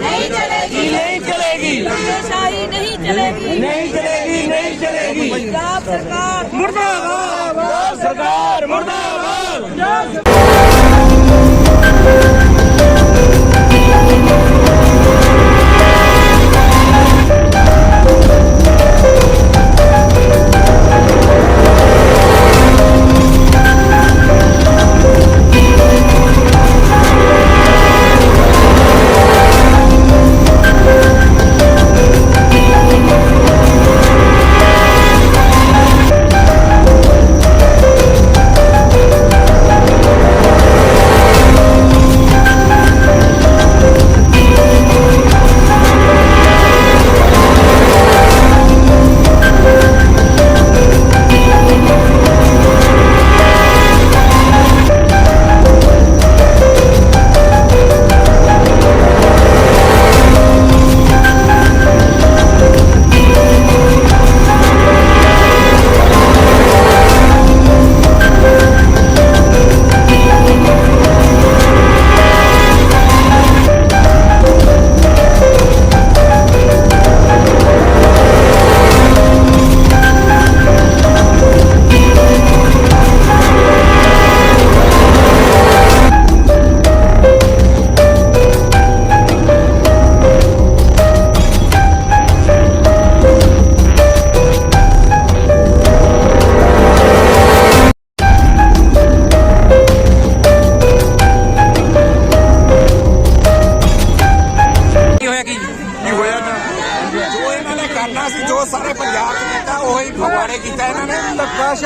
ਨਹੀਂ ਚਲੇਗੀ। ਨਹੀਂ ਚਲੇਗੀ। ਧੱਕੇਸ਼ਾਹੀ ਨਹੀਂ ਚਲੇਗੀ। ਨਹੀਂ ਚਲੇਗੀ ਨਹੀਂ ਚਲੇਗੀ। ਪੰਜਾਬ ਸਰਕਾਰ। ਮੁਰਦਾਬਾਦ। ਸਰਕਾਰ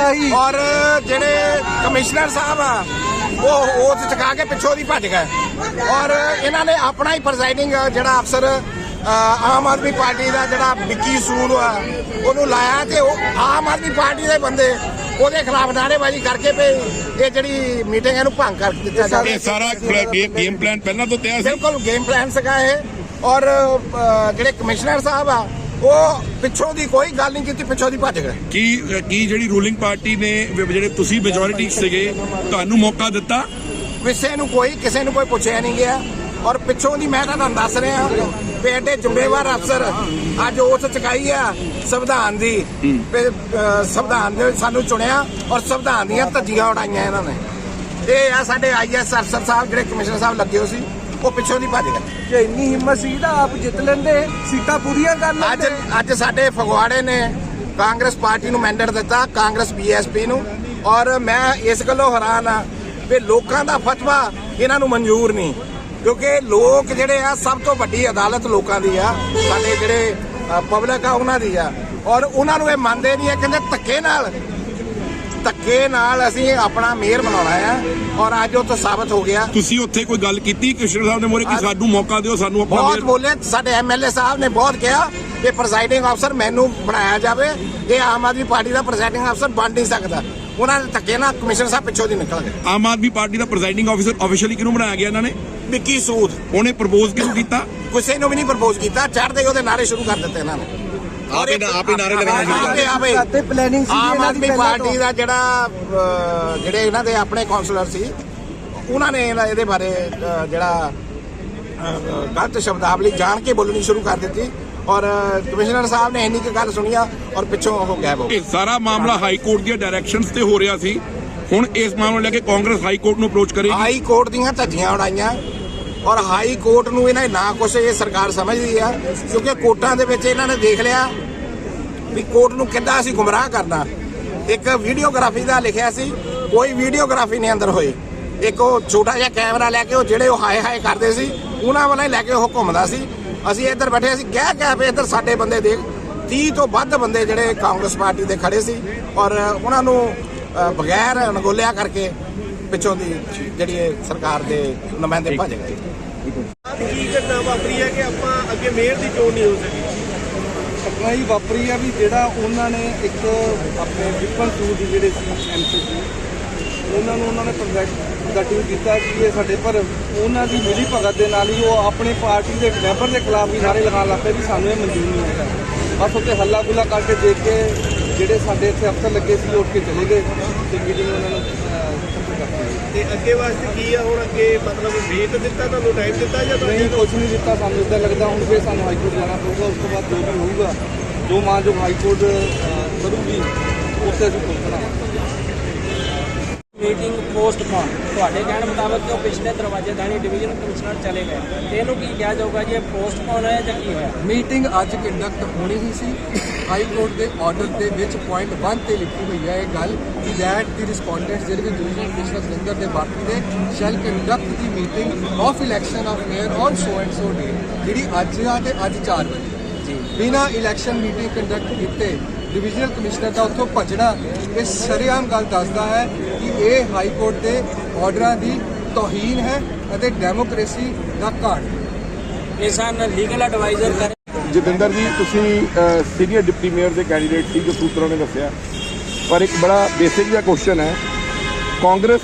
ਧੱਕਾਸ਼ਾਹੀ ਔਰ ਜਿਹੜੇ ਕਮਿਸ਼ਨਰ ਸਾਹਿਬ ਆ ਉਹ ਉਹ ਚਕਾ ਕੇ ਪਿੱਛੋਂ ਦੀ ਭੱਜ ਗਏ। ਔਰ ਇਹਨਾਂ ਨੇ ਆਪਣਾ ਹੀ ਪ੍ਰੈਜ਼ਾਈਡਿੰਗ ਜਿਹੜਾ ਅਫਸਰ ਆਮ ਆਦਮੀ ਪਾਰਟੀ ਦਾ ਜਿਹੜਾ ਵਿੱਕੀ ਸੂਦ ਆ ਉਹਨੂੰ ਲਾਇਆ ਤੇ ਉਹ ਆਮ ਆਦਮੀ ਪਾਰਟੀ ਦੇ ਬੰਦੇ ਉਹਦੇ ਖਿਲਾਫ ਨਾਅਰੇਬਾਜ਼ੀ ਕਰਕੇ ਵੀ ਇਹ ਜਿਹੜੀ ਮੀਟਿੰਗ ਇਹਨੂੰ ਭੰਗ ਕਰ ਦਿੱਤਾ ਜਾਵੇ। ਇਹ ਸਾਰਾ ਗੇਮ ਗੇਮ ਪਲਾਨ ਪਹਿਲਾਂ ਤੋਂ ਤਿਆਰ ਸੀ। ਬਿਲਕੁਲ ਗੇਮ ਪਲਾਨ ਸੀਗਾ ਇਹ ਔਰ ਜਿਹੜੇ ਕਮਿਸ਼ਨਰ ਸਾਹਿਬ ਆ ਉਹ ਪਿੱਛੋਂ ਦੀ ਕੋਈ ਗੱਲ ਨਹੀਂ ਕੀਤੀ ਪਿੱਛੋਂ ਦੀ ਭੱਜ ਗਏ। ਕੀ ਕੀ ਜਿਹੜੀ ਰੂਲਿੰਗ ਪਾਰਟੀ ਨੇ ਵੀ ਜਿਹੜੇ ਤੁਸੀਂ ਮੈਜੋਰਿਟੀ ਸੀਗੇ ਤੁਹਾਨੂੰ ਮੌਕਾ ਦਿੱਤਾ? ਕਿਸੇ ਨੂੰ ਕੋਈ ਕਿਸੇ ਨੂੰ ਕੋਈ ਪੁੱਛਿਆ ਨਹੀਂ ਗਿਆ। ਔਰ ਪਿੱਛੋਂ ਦੀ ਮੈਂ ਤੁਹਾਨੂੰ ਦੱਸ ਰਿਹਾ ਵੀ ਐਡੇ ਜ਼ਿੰਮੇਵਾਰ ਅਫਸਰ ਅੱਜ ਉਸ ਚੁਕਾਈ ਆ ਸੰਵਿਧਾਨ ਦੀ। ਸੰਵਿਧਾਨ ਦੇ ਵਿੱਚ ਸਾਨੂੰ ਚੁਣਿਆ ਔਰ ਸੰਵਿਧਾਨ ਦੀਆਂ ਧੱਜੀਆਂ ਉਡਾਈਆਂ ਇਹਨਾਂ ਨੇ। ਇਹ ਆ ਸਾਡੇ ਆਈਐਸ ਅਫਸਰ ਸਾਹਿਬ ਜਿਹੜੇ ਕਮਿਸ਼ਨਰ ਸਾਹਿਬ ਲੱਗੇ ਹੋ ਸੀ। ਉਹ ਪਿੱਛੋਂ ਦੀ ਭੱਜ ਗਏ ਜੇ ਇੰਨੀ ਹਿੰਮਤ ਸੀ ਤਾਂ ਆਪ ਜਿੱਤ ਲੈਂਦੇ ਸੀਟਾਂ ਪੂਰੀਆਂ ਕਰ ਅੱਜ ਲੈਂਦੇ। ਅੱਜ ਸਾਡੇ ਫਗਵਾੜੇ ਨੇ ਕਾਂਗਰਸ ਪਾਰਟੀ ਨੂੰ ਮੈਂਡੇਟ ਦਿੱਤਾ ਕਾਂਗਰਸ ਬੀਐਸਪੀ ਨੂੰ। ਔਰ ਮੈਂ ਇਸ ਗੱਲੋਂ ਹੈਰਾਨ ਆ ਵੀ ਲੋਕਾਂ ਦਾ ਫਤਵਾ ਇਹਨਾਂ ਨੂੰ ਮਨਜ਼ੂਰ ਨਹੀਂ। ਕਿਉਂਕਿ ਲੋਕ ਜਿਹੜੇ ਆ ਸਭ ਤੋਂ ਵੱਡੀ ਅਦਾਲਤ ਲੋਕਾਂ ਦੀ ਆ। ਸਾਡੇ ਜਿਹੜੇ ਪਬਲਿਕ ਆ ਉਹਨਾਂ ਦੀ ਆ। ਔਰ ਉਹਨਾਂ ਨੂੰ ਇਹ ਮੰਨਦੇ ਨਹੀਂ ਕਹਿੰਦੇ ਧੱਕੇ ਨਾਲ ਧੱਕੇ ਨਾਲ ਅਸੀਂ ਆਪਣਾ ਮੇਅਰ ਬਣਾਉਣਾ ਆ ਔਰ ਅੱਜ ਉਹ ਤੋਂ ਸਾਬਤ ਹੋ ਗਿਆ। ਤੁਸੀਂ ਉੱਥੇ ਕੋਈ ਗੱਲ ਕੀਤੀ ਕ੍ਰਿਸ਼ਨ ਸਾਹਿਬ ਨੇ ਮੋਰੇ ਕਿ ਸਾਨੂੰ ਮੌਕਾ ਦਿਓ ਸਾਨੂੰ ਆਪਣਾ ਬਹੁਤ ਮੇਅਰ- ਬੋਲੇ ਸਾਡੇ ਐਮਐਲਏ ਸਾਹਿਬ ਨੇ ਬਹੁਤ ਕਿਹਾ ਕਿ ਪ੍ਰੈਜ਼ਾਈਡਿੰਗ ਅਫਸਰ ਮੈਨੂੰ ਬਣਾਇਆ ਜਾਵੇ ਇਹ ਆਮ ਆਦਮੀ ਪਾਰਟੀ ਦਾ ਪ੍ਰੈਜ਼ਾਈਡਿੰਗ ਅਫਸਰ ਬਣ ਨਹੀਂ ਸਕਦਾ। ਉਹਨਾਂ ਦੇ ਧੱਕੇ ਨਾਲ ਕਮਿਸ਼ਨਰ ਸਾਹਿਬ ਪਿੱਛੋਂ ਦੀ ਨਿਕਲ ਗਏ। ਆਮ ਆਦਮੀ ਪਾਰਟੀ ਦਾ ਪ੍ਰੈਜ਼ਾਈਡਿੰਗ ਆਫੀਸਰ ਆਫੀਸ਼ੀਅਲੀ ਕਿਹਨੂੰ ਬਣਾਇਆ ਗਿਆ ਇਹਨਾਂ ਨੇ? ਵਿੱਕੀ ਸੂਦ। ਉਹਨੇ ਪ੍ਰਪੋਜ਼ ਕਿਹਨੂੰ ਕੀਤਾ? ਕਿਸੇ ਨੂੰ ਵੀ ਨਹੀਂ ਪ੍ਰਪੋਜ਼ ਕੀਤਾ ਚੜ੍ਹਦੇ ਹੀ ਉਹਦੇ ਨਾਰੇ ਸ਼ੁਰੂ ਕਰ ਦਿੱਤੇ ਇਹਨਾਂ ਨੇ। ਆਪੇ ਆਪੇ ਨਾਰੇ ਲਗਾਉਣੇ ਸ਼ੁਰੂ ਕਰ ਆਪੇ ਆਪੇ। ਸਾਤੇ ਪਲੈਨਿੰਗ ਸੀ ਆਮ ਇਹਨਾਂ ਦੀ ਆਦਮੀ ਪਹਿਲਾਂ ਪਾਰਟੀ ਦਾ ਜਿਹੜਾ ਅਹ, ਜਿਹੜੇ ਇਹਨਾਂ ਦੇ ਆਪਣੇ ਕਾਉਂਸਲਰ ਸੀ ਉਹਨਾਂ ਨੇ ਇਹਦਾ- ਇਹਦੇ ਬਾਰੇ ਅਹ, ਜਿਹੜਾ ਅਹ, ਗਲਤ ਸ਼ਬਦਾਵਲੀ ਜਾਣ ਕੇ ਬੋਲਣੀ ਸ਼ੁਰੂ ਕਰ ਦਿੱਤੀ। ਔਰ ਅਹ, ਕਮਿਸ਼ਨਰ ਸਾਹਿਬ ਨੇ ਇੰਨੀ ਕੁ ਗੱਲ ਸੁਣੀਆ ਔਰ ਪਿੱਛੋਂ ਉਹ ਗਾਇਬ ਹੋ ਗਏ। ਇਹ ਸਾਰਾ ਮਾਮਲਾ ਹਾਈ ਕੋਰਟ ਦੀਆਂ ਡਾਇਰੈਕਸ਼ਨਸ ਤੇ ਹੋ ਰਿਹਾ ਸੀ। ਹੁਣ ਇਸ ਮਾਮਲੇ ਨੂੰ ਲੈ ਕੇ ਕਾਂਗਰਸ ਹਾਈ ਕੋਰਟ ਨੂੰ ਅਪਰੋਚ ਕਰੇਗੀ। ਹਾਈ ਕੋਰਟ ਦੀਆਂ ਧੱਜੀਆਂ ਉਡਾਈਆਂ। ਔਰ ਹਾਈ ਕੋਰਟ ਨੂੰ ਇਹਨਾਂ ਨਾ ਕੁਛ ਇਹ ਸਰਕਾਰ ਸਮਝਦੀ ਆ, ਕਿਉਂਕਿ ਕੋਰਟਾਂ ਦੇ ਵਿੱਚ ਇਹਨਾਂ ਨੇ ਦੇਖ ਲਿਆ ਵੀ ਕੋਰਟ ਨੂੰ ਕਿੱਦਾਂ ਅਸੀਂ ਗੁੰਮਰਾਹ ਕਰਨਾ। ਇੱਕ ਵੀਡੀਓਗ੍ਰਾਫੀ ਦਾ ਲਿਖਿਆ ਸੀ, ਕੋਈ ਵੀਡੀਓਗ੍ਰਾਫੀ ਨਹੀਂ ਅੰਦਰ ਹੋਈ। ਇੱਕ ਉਹ ਛੋਟਾ ਜਿਹਾ ਕੈਮਰਾ ਲੈ ਕੇ ਉਹ ਜਿਹੜੇ ਉਹ ਹਾਏ ਹਾਏ ਕਰਦੇ ਸੀ, ਉਹਨਾਂ ਵਾਲਾ ਹੀ ਲੈ ਕੇ ਉਹ ਘੁੰਮਦਾ ਸੀ। ਅਸੀਂ ਇੱਧਰ ਬੈਠੇ ਸੀ ਕਹਿ ਕਹਿ ਪਏ ਇੱਧਰ ਸਾਡੇ ਬੰਦੇ ਦੇਖ 30 ਤੋਂ ਵੱਧ ਬੰਦੇ ਜਿਹੜੇ ਕਾਂਗਰਸ ਪਾਰਟੀ ਦੇ ਖੜੇ ਸੀ। ਔਰ ਉਹਨਾਂ ਨੂੰ ਬਗੈਰ ਅਣਗੋਲਿਆ ਕਰਕੇ ਪਿੱਛੋਂ ਦੀ ਜਿਹੜੀ ਇਹ ਸਰਕਾਰ ਦੇ ਨੁਮਾਇੰਦੇ ਭੱਜ ਗਏ ਕੀ ਘਟਨਾ ਵਾਪਰੀ ਹੈ ਕਿ ਆਪਾਂ ਅੱਗੇ ਮੇਅਰ ਦੀ ਚੋਣ ਨਹੀਂ ਹੋ ਸਕੀ? ਘਟਨਾ ਹੀ ਵਾਪਰੀ ਆ ਵੀ ਜਿਹੜਾ ਉਹਨਾਂ ਨੇ ਇੱਕ ਆਪਣੇ ਵਿਪਨ ਸੂਦ ਜਿਹੜੇ ਸੀ ਐਮਸੀ ਉਹਨਾਂ ਨੂੰ ਉਹਨਾਂ ਨੇ ਪ੍ਰੋਜੈਕਟ ਕਟਿੰਗ ਕੀਤਾ ਕਿ ਇਹ ਸਾਡੇ ਪਰ ਉਹਨਾਂ ਦੀ ਮਿਲੀ ਭਗਤ ਦੇ ਨਾਲ ਹੀ ਉਹ ਆਪਣੇ ਪਾਰਟੀ ਦੇ ਮੈਂਬਰ ਦੇ ਖਿਲਾਫ ਵੀ ਨਾਰੇ ਲਗਾਉਣ ਲੱਗ ਪਏ ਵੀ ਸਾਨੂੰ ਇਹ ਮਨਜ਼ੂਰ ਨਹੀਂ ਹੈਗਾ ਬਸ ਉੱਤੇ ਹੱਲਾ ਗੁੱਲਾ ਕਰਕੇ ਦੇਖ ਕੇ ਜਿਹੜੇ ਸਾਡੇ ਇੱਥੇ ਅਫਸਰ ਲੱਗੇ ਸੀ ਉਹ ਉੱਠ ਕੇ ਚਲੇ ਗਏ ਤੇ ਮੀਟਿੰਗ ਉਹਨਾਂ ਨੂੰ ਤੇ ਅੱਗੇ ਵਾਸਤੇ ਕੀ ਆ? ਹੁਣ ਅੱਗੇ ਮਤਲਬ ਵੇਟ ਦਿੱਤਾ, ਤੁਹਾਨੂੰ ਟਾਈਮ ਦਿੱਤਾ ਜਾਂ ਨਹੀਂ ਤੁਹਾਨੂੰ ਕੁਝ ਨਹੀਂ ਦਿੱਤਾ ਸਾਨੂੰ। ਇਦਾਂ ਲੱਗਦਾ ਹੁਣ ਫਿਰ ਸਾਨੂੰ ਹਾਈ ਕੋਰਟ ਜਾਣਾ ਪਊਗਾ, ਉਸ ਤੋਂ ਬਾਅਦ ਜੋ ਵੀ ਹੋਊਗਾ, ਜੋ ਮਾਂ ਜੋ ਹਾਈ ਕੋਰਟ ਕਰੂਗੀ ਉੱਥੇ ਅਸੀਂ ਪਹੁੰਚਣਾ ਮੀਟਿੰਗ ਪੋਸਟਪੋਨ ਤੁਹਾਡੇ ਕਹਿਣ ਮੁਤਾਬਕ ਉਹ ਪਿਛਲੇ ਦਰਵਾਜ਼ੇ ਦਾਨੀ ਡਿਵੀਜ਼ਨ ਕਮਿਸ਼ਨਰ ਚਲੇ ਗਏ? ਤੇ ਇਹਨੂੰ ਕੀ ਕਿਹਾ ਜਾਊਗਾ ਜੀ? ਇਹ ਪੋਸਟਪੋਨ ਹੋਇਆ ਜਾਂ ਕੀ ਹੋਇਆ? ਮੀਟਿੰਗ ਅੱਜ ਕੰਡਕਟ ਹੋਣੀ ਹੀ ਸੀ। ਹਾਈ ਕੋਰਟ ਦੇ ਆਰਡਰ ਦੇ ਵਿੱਚ ਪੁਆਇੰਟ 1 ਤੇ ਲਿਖੀ ਹੋਈ ਹੈ ਇਹ ਗੱਲ ਕਿ ਦੈਟ ਦੀ ਰਿਸਪੋਂਡੈਂਟਸ ਜਿਹੜੇ ਵੀ ਡਿਵੀਜ਼ਨਲ ਕਮਿਸ਼ਨਰ ਜਲੰਧਰ ਦੇ ਬਾਕੀ ਦੇ shall conduct the meeting of election of mayor on so and so day ਜਿਹੜੀ ਅੱਜ ਆ ਤੇ ਅੱਜ 4 ਵਜੇ। ਜੀ। ਬਿਨਾ ਇਲੈਕਸ਼ਨ ਮੀਟਿੰਗ ਕੰਡਕਟ ਕੀਤੇ ਡਿਵੀਜ਼ਨਲ ਕਮਿਸ਼ਨਰ ਦਾ ਉੱਥੋਂ ਭੱਜਣਾ ਇਹ ਸਰੇਆਮ ਗੱਲ ਦੱਸਦਾ ਹੈ ਕਿ ਇਹ ਹਾਈ ਕੋਰਟ ਦੇ ਆਰਡਰਾਂ ਦੀ ਤੋਹੀਨ ਹੈ ਅਤੇ ਡੈਮੋਕ੍ਰੇਸੀ ਦਾ ਘਾਟ ਹੈ। ਇਹ ਸਨ ਲੀਗਲ ਐਡਵਾਈਜ਼ਰ ਕਰ ਜਤਿੰਦਰ ਜੀ ਤੁਸੀਂ ਸੀਨੀਅਰ ਡਿਪਟੀ ਮੇਅਰ ਦੇ ਕੈਂਡੀਡੇਟ ਸੀ ਜੋ ਸੂਤਰਾਂ ਨੇ ਦੱਸਿਆ। ਪਰ ਇੱਕ ਬੜਾ ਬੇਸਿਕ ਜਿਹਾ ਕੁਐਸਚਨ ਹੈ। ਕਾਂਗਰਸ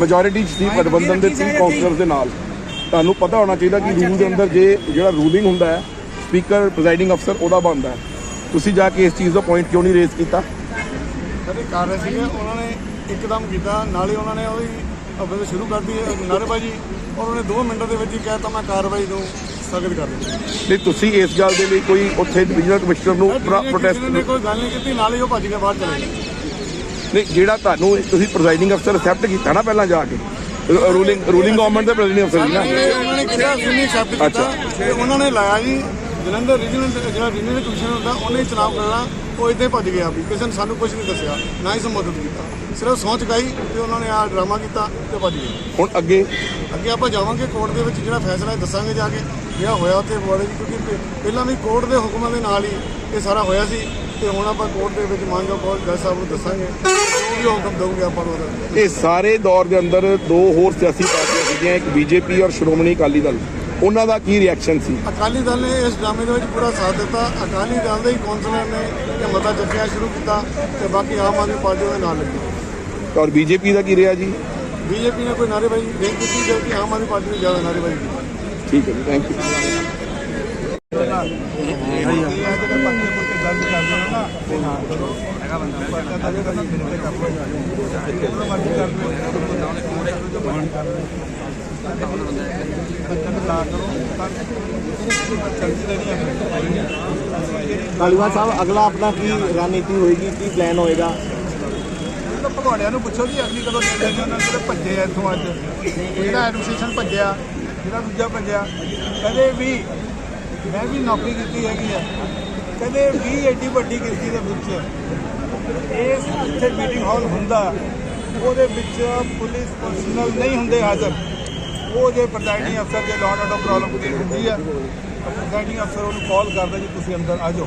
ਮੈਜੋਰਿਟੀ ਸੀ ਗਠਬੰਧਨ ਦੇ ਤਿੰਨ ਕਾਉਂਸਲਰਸ ਦੇ ਨਾਲ। ਤੁਹਾਨੂੰ ਪਤਾ ਹੋਣਾ ਚਾਹੀਦਾ ਕਿ ਰੂਲ ਦੇ ਅੰਦਰ ਜੇ ਜਿਹੜਾ ਰੂਲਿੰਗ ਹੁੰਦਾ ਹੈ ਸਪੀਕਰ ਪ੍ਰੈਜ਼ਾਈਡਿੰਗ ਅਫਸਰ ਉਹਦਾ ਬਣਦਾ ਹੈ। ਤੁਸੀਂ ਜਾ ਕੇ ਇਸ ਚੀਜ਼ ਦਾ ਪੁਆਇੰਟ ਕਿਉਂ ਨਹੀਂ ਰੇਜ਼ ਕੀਤਾ? ਕਦੇ ਕਰ ਰਹੇ ਸੀਗੇ ਉਹਨਾਂ ਨੇ ਇੱਕਦਮ ਕੀਤਾ ਨਾਲੇ ਉਹਨਾਂ ਨੇ ਉਹਦੀ ਅਬਦ ਸ਼ੁਰੂ ਕਰਤੀ ਨਾਰੇਬਾਜ਼ੀ ਔਰ ਉਹਨੇ 2 ਮਿੰਟਾਂ ਦੇ ਵਿੱਚ ਹੀ ਕਹਿਤਾ ਮੈਂ ਕਾਰਵਾਈ ਨੂੰ ਸਥਗਿਤ ਕਰ ਦਿੱਤੀ। ਨਹੀਂ ਤੁਸੀਂ ਇਸ ਗੱਲ ਦੇ ਲਈ ਕੋਈ ਉੱਥੇ ਡਿਵੀਜ਼ਨਲ ਕਮਿਸ਼ਨਰ ਨੂੰ ਪ੍ਰੋਟੈਸਟ ਨੇ ਕੋਈ ਗੱਲ ਨਹੀਂ ਕੀਤੀ ਨਾਲੇ ਹੀ ਉਹ ਭੱਜ ਕੇ ਬਾਹਰ ਚਲੇ ਗਏ। ਨਹੀਂ ਜਿਹੜਾ ਤੁਹਾਨੂੰ ਤੁਸੀਂ ਪ੍ਰੈਜ਼ਾਈਡਿੰਗ ਅਫਸਰ ਅਕਸੈਪਟ ਕੀਤਾ ਨਾ ਪਹਿਲਾਂ ਜਾ ਕੇ? ਰੂਲਿੰਗ ਰੂਲਿੰਗ ਗਵਰਨਮੈਂਟ ਦੇ ਪ੍ਰੈਜ਼ਾਈਡਿੰਗ ਅਫਸਰ ਨਾ? ਉਹਨਾਂ ਨੇ ਕਿਹਾ ਸੀ ਨਹੀਂ accept ਕੀਤਾ। ਤੇ ਉਹਨਾਂ ਨੇ ਲਾਇਆ ਜੀ ਜਲੰਧਰ ਰੀਜਨਲ ਜਿਹੜਾ ਰੀਜਨਲ ਕਮਿਸ਼ਨਰ ਹੁੰਦਾ ਉਹਨੇ ਚੁਣਾਵ ਕਰਨਾ ਉਹ ਇੱਥੇ ਭੱਜ ਗਿਆ ਵੀ ਕਿਸੇ ਨੇ ਸਾਨੂੰ ਕੁਝ ਨਹੀਂ ਦੱਸਿਆ ਨਾ ਹੀ ਸੰਬੋਧਿਤ ਕੀਤਾ। ਸਿਰਫ ਸਹੁੰ ਚੁਕਾਈ ਤੇ ਉਹਨਾਂ ਨੇ ਆ ਡਰਾਮਾ ਕੀਤਾ ਤੇ ਭੱਜ ਗਏ। ਹੁਣ ਅੱਗੇ? ਅੱਗੇ ਆਪਾਂ ਜਾਵਾਂਗੇ ਕੋਰਟ ਦੇ ਵਿੱਚ ਜਿਹੜਾ ਫੈਸਲਾ ਹੈ ਦੱਸਾਂਗੇ ਜਾ ਕੇ ਜਿਹੜਾ ਹੋਇਆ ਉੱਥੇ ਬੋਲੇ ਜੀ ਕਿਉਂਕਿ ਪਹਿ- ਪਹਿਲਾਂ ਵੀ ਕੋਰਟ ਦੇ ਹੁਕਮਾਂ ਦੇ ਨਾਲ ਹੀ ਇਹ ਸਾਰਾ ਹੋਇਆ ਸੀ ਤੇ ਹੁਣ ਆਪਾਂ ਕੋਰਟ ਦੇ ਵਿੱਚ ਮਾਨਜੋ ਕੋਲ ਜੱਜ ਸਾਹਿਬ ਨੂੰ ਦੱਸਾਂਗੇ। ਵੀ ਹੁਕਮ ਦਊਗੇ ਆਪਾਂ ਨੂੰ ਇਹ ਸਾਰੇ ਦੌਰ ਦੇ ਅੰਦਰ ਦੋ ਹੋਰ ਸਿਆਸੀ ਪਾਰਟੀਆਂ ਸੀਗੀਆਂ ਇੱਕ ਬੀਜੇਪੀ ਔਰ ਸ਼੍ਰੋਮਣੀ ਅਕਾਲੀ ਦਲ। ਉਹਨਾਂ ਦਾ ਕੀ ਰਿਐਕਸ਼ਨ ਸੀ? ਅਕਾਲੀ ਦਲ ਨੇ ਇਸ ਡਰਾਮੇ ਦੇ ਵਿੱਚ ਪੂਰਾ ਸਾਥ ਦਿੱਤਾ। ਅਕਾਲੀ ਦਲ ਦੇ ਹੀ ਕੌਂਸਲਰ ਨੇ ਇਹ ਮਤਾ ਚੱਕਿਆ ਸ਼ੁਰੂ ਕੀਤਾ ਤੇ ਬਾਕੀ ਆਮ ਆਦਮੀ ਪਾਰਟੀ ਉਹਦੇ ਨਾਲ ਲੱਗੀ। ਔਰ ਬੀਜੇਪੀ ਦਾ ਕੀ ਰਿਹਾ ਜੀ? ਬੀਜੇਪੀ ਨੇ ਕੋਈ ਨਾਅਰੇਬਾਜ਼ੀ ਨਹੀਂ ਕੀਤੀ ਜਦਕਿ ਆਮ ਆਦਮੀ ਪਾਰਟੀ ਨੇ ਜ਼ਿਆਦਾ ਨਾਅਰੇਬਾਜ਼ੀ ਕੀਤੀ। ਠੀਕ ਹੈ ਜੀ ਥੈਂਕ ਯੂ ਧਾਲੀਵਾਲ ਸਾਹਿਬ, ਅਗਲਾ ਆਪਣਾ ਕੀ ਰਣਨੀਤੀ ਹੋਏਗੀ, ਕੀ ਪਲਾਨ ਹੋਏਗਾ? ਤਾਂ ਭਗੌੜਿਆਂ ਨੂੰ ਪੁੱਛੋ ਜੀ ਅਗਲੀ ਕਦੋਂ ਲੈ ਜਾਣੀ ਉਹਨਾਂ ਨੇ ਭੱਜੇ ਆ ਇੱਥੋਂ ਅੱਜ? ਜਿਹੜਾ ਐਡਮਿਨਿਸਟ੍ਰੇਸ਼ਨ ਭੱਜਿਆ? ਜਿਹੜਾ ਦੂਜਾ ਭੱਜਿਆ? ਕਦੇ ਵੀ ਮੈਂ ਵੀ ਨੌਕਰੀ ਕੀਤੀ ਹੈਗੀ ਆ। ਕਦੇ ਵੀ ਐਡੀ ਵੱਡੀ ਗਿਣਤੀ ਦੇ ਵਿੱਚ ਇਸ ਇੱਥੇ ਮੀਟਿੰਗ ਹਾਲ ਹੁੰਦਾ, ਉਹਦੇ ਵਿੱਚ ਪੁਲਿਸ ਪਰਸਨਲ ਨਹੀਂ ਹੁੰਦੇ ਹਾਜ਼ਰ। ਉਹ ਜੇ ਪ੍ਰੈਜ਼ਾਈਡਿੰਗ ਅਫਸਰ ਜੇ ਲਾਅ ਆਰਡਰ ਪ੍ਰੋਬਲਮ ਕੋਈ ਹੁੰਦੀ ਆ ਪ੍ਰੈਜ਼ਾਈਡਿੰਗ ਅਫਸਰ ਉਹਨੂੰ ਕਾਲ ਕਰਦਾ ਜੀ ਤੁਸੀਂ ਅੰਦਰ ਆ ਜਾਓ।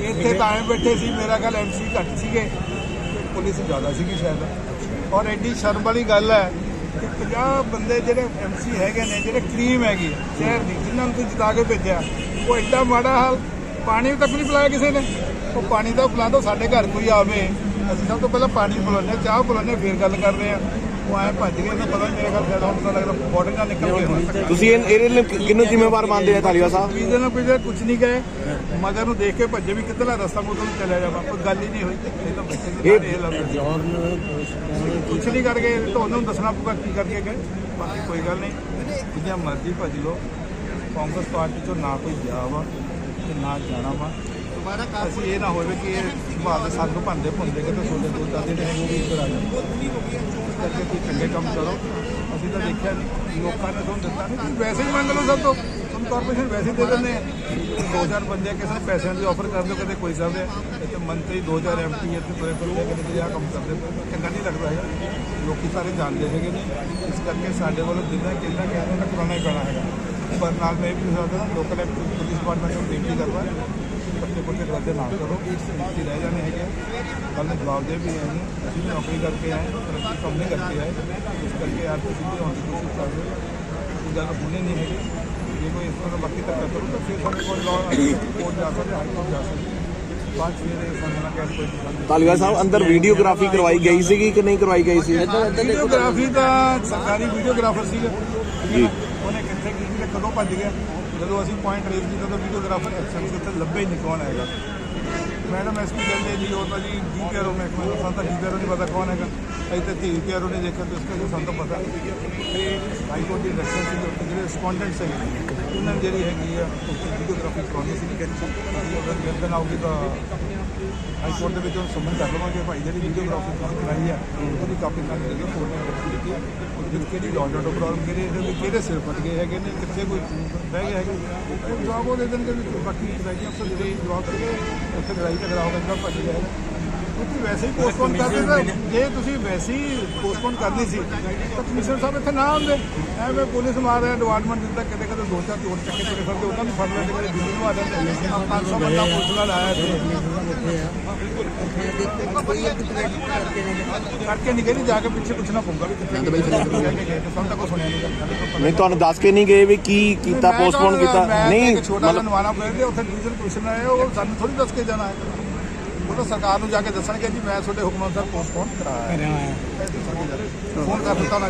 ਇੱਥੇ ਤਾਂ ਐਂ ਬੈਠੇ ਸੀ ਮੇਰਾ ਖਿਆਲ ਐਮਸੀ ਘੱਟ ਸੀਗੇ ਪੁਲਿਸ ਜ਼ਿਆਦਾ ਸੀਗੀ ਸ਼ਾਇਦ। ਔਰ ਐਡੀ ਸ਼ਰਮ ਵਾਲੀ ਗੱਲ ਹੈ ਕਿ 50 ਬੰਦੇ ਜਿਹੜੇ ਐਮਸੀ ਹੈਗੇ ਨੇ ਜਿਹੜੇ ਕਰੀਮ ਹੈਗੀ ਸ਼ਹਿਰ ਦੀ ਜਿਨ੍ਹਾਂ ਨੂੰ ਤੁਸੀਂ ਜਿਤਾ ਕੇ ਭੇਜਿਆ ਉਹ ਐਡਾ ਮਾੜਾ ਹਾਲ ਪਾਣੀ ਤੱਕ ਨਹੀਂ ਪਿਲਾਇਆ ਕਿਸੇ ਨੇ? ਉਹ ਪਾਣੀ ਦਾ ਪਿਲਾ ਦਿਓ ਸਾਡੇ ਘਰ ਕੋਈ ਆਵੇ। ਅਸੀਂ ਸਭ ਤੋਂ ਪਹਿਲਾਂ ਪਾਣੀ ਪਿਲਾਉਂਦੇ ਚਾਹ ਪਿਲਾਉਂਦੇ ਫਿਰ ਗੱਲ ਕਰਦੇ ਆ ਉਹ ਐ ਭੱਜ ਗਏ ਤਾਂ ਪਤਾ ਨਹੀਂ ਮੇਰੇ ਘਰ ਸਾਡਾ ਹੁਣ ਪਤਾ ਲੱਗਦਾ ਨਿਕਲ ਗਏ ਤੁਸੀਂ ਇਹਦੇ ਲਈ ਕਿਹਨੂੰ ਜ਼ਿੰਮੇਵਾਰ ਮੰਨਦੇ ਆ ਧਾਲੀਵਾਲ ਸਾਹਿਬ? ਪੀਜ਼ੇ ਨਾਲ ਪੀਜ਼ੇ ਕੁਝ ਨਹੀਂ ਗਏ ਮਗਰ ਨੂੰ ਦੇਖ ਕੇ ਭੱਜੇ ਵੀ ਕਿੱਧਰਲਾ ਰਸਤਾ ਮੁੱਦਲ ਨੂੰ ਚਲਿਆ ਜਾਵਾ ਕੋਈ ਗੱਲ ਹੀ ਨਹੀਂ ਹੋਈ ਇਹ ਤਾਂ ਬੱਚੇ ਦੀ ਗੱਲ ਇਹ ਲੱਗਦਾ ਕੁਝ ਨਹੀਂ ਕਰ ਗਏ ਤਾਂ ਉਹਨਾਂ ਨੂੰ ਦੱਸਣਾ ਪਊਗਾ ਕੀ ਕਰਕੇ ਗਏ ਬਾਕੀ ਕੋਈ ਗੱਲ ਨਹੀਂ ਜਿੱਦਾਂ ਮਰਜ਼ੀ ਭੱਜ ਲਓ ਕਾਂਗਰਸ ਪਾਰਟੀ ਚੋਂ ਨਾ ਕੋਈ ਗਿਆ ਵਾ ਤੇ ਨਾ ਜਾਣਾ ਵਾ। ਅਸੀਂ ਇਹ ਨਾ ਹੋਵੇ ਕਿ ਇਹ ਸੁਭਾਅ ਦੇ ਸੰਗ ਭੰਦੇ ਭੁੰਦੇ ਕਿ ਤੇ ਤੁਹਾਡੇ ਦੋ ਦਾਦੇ ਨੇ ਉਹ ਵੀ ਜਾਣ ਇਸ ਕਰਕੇ ਕੋਈ ਚੰਗੇ ਕੰਮ ਕਰੋ। ਅਸੀਂ ਤਾਂ ਦੇਖਿਆ ਨਹੀਂ ਲੋਕਾਂ ਨੇ ਤੁਹਾਨੂੰ ਦਿੱਤਾ ਨਹੀਂ ਤੁਸੀਂ ਵੈਸੇ ਹੀ ਮੰਗ ਲਓ ਸਭ ਤੋਂ। ਤੁਹਾਨੂੰ ਕਾਰਪੋਰੇਸ਼ਨ ਵੈਸੇ ਹੀ ਦੇ ਦਿੰਦੇ ਆ। ਦੋ ਚਾਰ ਬੰਦੇ ਕਿਸੇ ਪੈਸਿਆਂ ਦੀ ਆਫਰ ਕਰ ਦਿਓ, ਕਦੇ ਕੋਈ ਕਰਦੇ ਆ ਇੱਥੇ ਮੰਤਰੀ ਦੋ ਚਾਰ ਐਮਪੀ ਇੱਥੇ ਤੁਰੇ ਫਿਰਦੇ, ਕਦੇ ਆਹ ਕੰਮ ਕਰਦੇ ਚੰਗਾ ਨਹੀਂ ਲੱਗਦਾ ਹੈਗਾ। ਲੋਕੀ ਸਾਰੇ ਜਾਣਦੇ ਹੈਗੇ ਨੇ। ਇਸ ਕਰਕੇ ਸਾਡੇ ਵੱਲੋਂ ਜਿੰਨਾ ਕਿੰਨਾ ਕਹਿਣਾ ਨਾ ਕਰਾਉਣਾ ਹੀ ਪੈਣਾ ਹੈਗਾ। ਪਰ ਨਾਲ ਮੈਂ ਇਹ ਵੀ ਦੱਸਦਾ ਲੋਕਲ ਪੁਲਿਸ ਡਿਪਾਰਟਮੈਂਟ ਨੂੰ ਬੇਨਤੀ ਕਰਦਾ ਬੱਚੇ ਬੱਚੇ ਕਰਦੇ ਨਾ ਕਰੋ ਇੱਥੇ ਰਹਿ ਜਾਣੇ ਹੈਗੇ ਆ। ਕੱਲ੍ਹ ਨੂੰ ਜਵਾਬ ਦੇ ਵੀ ਹੈ ਨਹੀਂ ਅਸੀਂ ਵੀ ਨੌਕਰੀ ਕਰਕੇ ਆਏ ਪਰ ਅਸੀਂ ਕੰਮ ਨਹੀਂ ਕਰਕੇ ਆਏ ਇਸ ਕਰਕੇ ਯਾਰ ਤੁਸੀਂ ਵੀ ਆਉਣ ਦੀ ਕੋਸ਼ਿਸ਼ ਕਰ ਰਹੇ ਹੋ ਕੋਈ ਗੱਲ ਹੋਣੀ ਨਹੀਂ ਹੈਗੀ ਜੇ ਕੋਈ ਇਸ ਤਰ੍ਹਾਂ ਦਾ ਬਾਕੀ ਧੱਕਾ ਕਰੂ ਤਾਂ ਫਿਰ ਸਾਡੇ ਕੋਲ ਲਾਅ ਕੋਰਟ ਜਾ ਸਕਦੇ ਹਾਈ ਕੋਰਟ ਜਾ ਸਕਦੇ ਬਾਅਦ 'ਚ ਫਿਰ ਇਹ ਸਾਨੂੰ ਨਾ ਕਹਿ ਕੋਈ ਗੱਲ ਨਹੀਂ ਧਾਲੀਵਾਲ ਸਾਹਿਬ ਅੰਦਰ ਵੀਡੀਓਗ੍ਰਾਫੀ ਕਰਵਾਈ ਗਈ ਸੀਗੀ ਕਿ ਨਹੀਂ ਕਰਵਾਈ ਗਈ ਸੀ ਵੀਡੀਓਗ੍ਰਾਫੀ ਦਾ ਸਰਕਾਰੀ ਵੀਡੀਓਗ੍ਰਾਫਰ ਸੀਗਾ ਜੀ ਉਹਨੇ ਕਿੱਥੇ ਕੀਤੀ ਤੇ ਕਦੋਂ ਭੱਜ ਗਿਆ ਜਦੋਂ ਅਸੀਂ ਪੁਆਇੰਟ ਰੇਜ਼ ਕੀਤਾ ਤਾਂ ਵੀਡੀਓਗ੍ਰਾਫਰ ਐਕਸ਼ਨ ਸੀ ਉੱਥੇ ਲੱਭੇ ਹੀ ਨਹੀਂ ਕੌਣ ਹੈਗਾ ਮੈਡਮ ਐਸਪੀ ਕਹਿੰਦੇ ਜੀ ਉਹ ਤਾਂ ਜੀ ਡੀਪੀਆਰਓ ਮਹਿਕਮੇ ਦਾ ਸਾਨੂੰ ਤਾਂ ਡੀਪੀਆਰਓ ਨਹੀਂ ਪਤਾ ਕੌਣ ਹੈਗਾ ਅਸੀਂ ਤਾਂ ਧੀ ਪੀਆਰਓ ਨੇ ਦੇਖਿਆ ਤੇ ਉਸ ਕਰਕੇ ਸਾਨੂੰ ਤਾਂ ਪਤਾ ਤੇ ਹਾਈ ਕੋਰਟ ਦੀ ਇਲੈਕਸ਼ਨ ਸੀ ਉੱਥੇ ਜਿਹੜੇ ਰਿਸਪੋਂਡੈਂਟਸ ਹੈਗੇ ਉਹਨਾਂ ਨੇ ਜਿਹੜੀ ਹੈਗੀ ਆ ਵੀਡੀਓਗ੍ਰਾਫੀ ਕਰਾਉਣੀ ਸੀ ਕਹਿੰਦੇ ਅਗਰ ਜਲਦਨ ਆਉਗੀ ਤਾਂ ਹਾਈ ਕੋਰਟ ਦੇ ਵਿੱਚ ਉਹ ਸਮਨ ਕਰ ਲਵਾਂਗੇ। ਭਾਈ ਜਿਹੜੀ ਵੀਡੀਓਗ੍ਰਾਫੀ ਤੁਸੀਂ ਕਰਾਈ ਆ, ਉਹਦੀ ਕਾਪੀ ਨਾਲ ਦੇ ਦਿਓ ਕੋਰਟ ਨੇ ਰੱਖੀ ਦਿੱਤੀ ਉਹਦੇ ਵਿੱਚ ਕਿਹੜੀ ਲਾਅ ਆਰਡਰ ਪ੍ਰੋਬਲਮ ਕਿਹੜੇ ਇਹਦੇ ਵਿੱਚ ਕਿਹੜੇ ਸਿਰ ਫਟ ਗਏ ਹੈਗੇ ਨੇ, ਕਿੱਥੇ ਕੋਈ ਬਹਿ ਗਿਆ ਹੈਗੇ ਉਹ ਜਵਾਬ ਉਹ ਦੇ ਦੇਣਗੇ ਬਾਕੀ ਪ੍ਰਾਈਵੇਟ ਅਫਸਰ ਜਿਹੜੇ ਜਵਾਬ ਦੇਣਗੇ ਉੱਥੇ ਲੜਾਈ ਝਗੜਾ ਹੋਗਾ ਜਿਹੜਾ ਭੱਜ ਗਿਆ ਤੁਸੀਂ ਵੈਸੇ ਹੀ ਪੋਸਟਪੋਨ ਕਰਦੇ ਤਾਂ ਜੇ ਤੁਸੀਂ ਵੈਸੇ ਹੀ ਪੋਸਟਪੋਨ ਕਰਨੀ ਸੀ ਤਾਂ ਕਮਿਸ਼ਨਰ ਸਾਹਿਬ ਇੱਥੇ ਨਾ ਆਉਂਦੇ। ਐਵੇਂ ਪੁਲਿਸ ਮਾਰ ਰਿਹਾ ਡਿਪਾਰਟਮੈਂਟ ਦਿੰਦਾ ਕਿਤੇ ਕਿਤੇ ਦੋ ਚਾਰ ਚੋਰ ਚੱਕੇ ਤੁਰੇ ਫਿਰਦੇ ਉਹਨਾਂ ਨੂੰ ਫੜ ਲੈਂਦੇ ਕਦੇ ਦਿੱਲੀ ਨੂੰ ਆ ਜਾਂਦੇ। ਆ 500 ਬੰਦਾ ਪੁਲਿਸ ਨਾਲ ਆਇਆ ਤੇ ਕਰਕੇ ਨਹੀਂ ਗਏ। ਜਾ ਕੇ ਪਿੱਛੇ ਪੁੱਛਣਾ ਪਊਗਾ ਵੀ ਕਿੱਥੇ ਸਾਨੂੰ ਤਾਂ ਕੋਈ ਸੁਣਿਆ ਨਹੀਂ ਨਹੀਂ ਤੁਹਾਨੂੰ ਦੱਸ ਕੇ ਨਹੀਂ ਗਏ ਵੀ ਕੀ ਕੀਤਾ ਪੋਸਟਪੋਨ ਕੀਤਾ? ਨਹੀਂ ਨਵਾਣਾ ਪਿੰਡ ਦੇ ਉੱਥੇ ਡਿਵੀਜ਼ਨ ਕਮਿਸ਼ਨਰ ਆਏ ਉਹ ਸਾਨੂੰ ਥੋੜੀ ਦੱਸ ਕੇ ਜਾਣਾ ਹੈ। ਤਾਂ ਸਰਕਾਰ ਨੂੰ ਜਾ ਕੇ ਦੱਸਣਗੇ ਜੀ ਮੈਂ ਤੁਹਾਡੇ ਹੁਕਮ ਅਨੁਸਾਰ ਪੋਸਟਪੋਨ ਕਰਾਇਆ। ਫੋਨ ਕਰ ਦਿੱਤਾ ਨਾ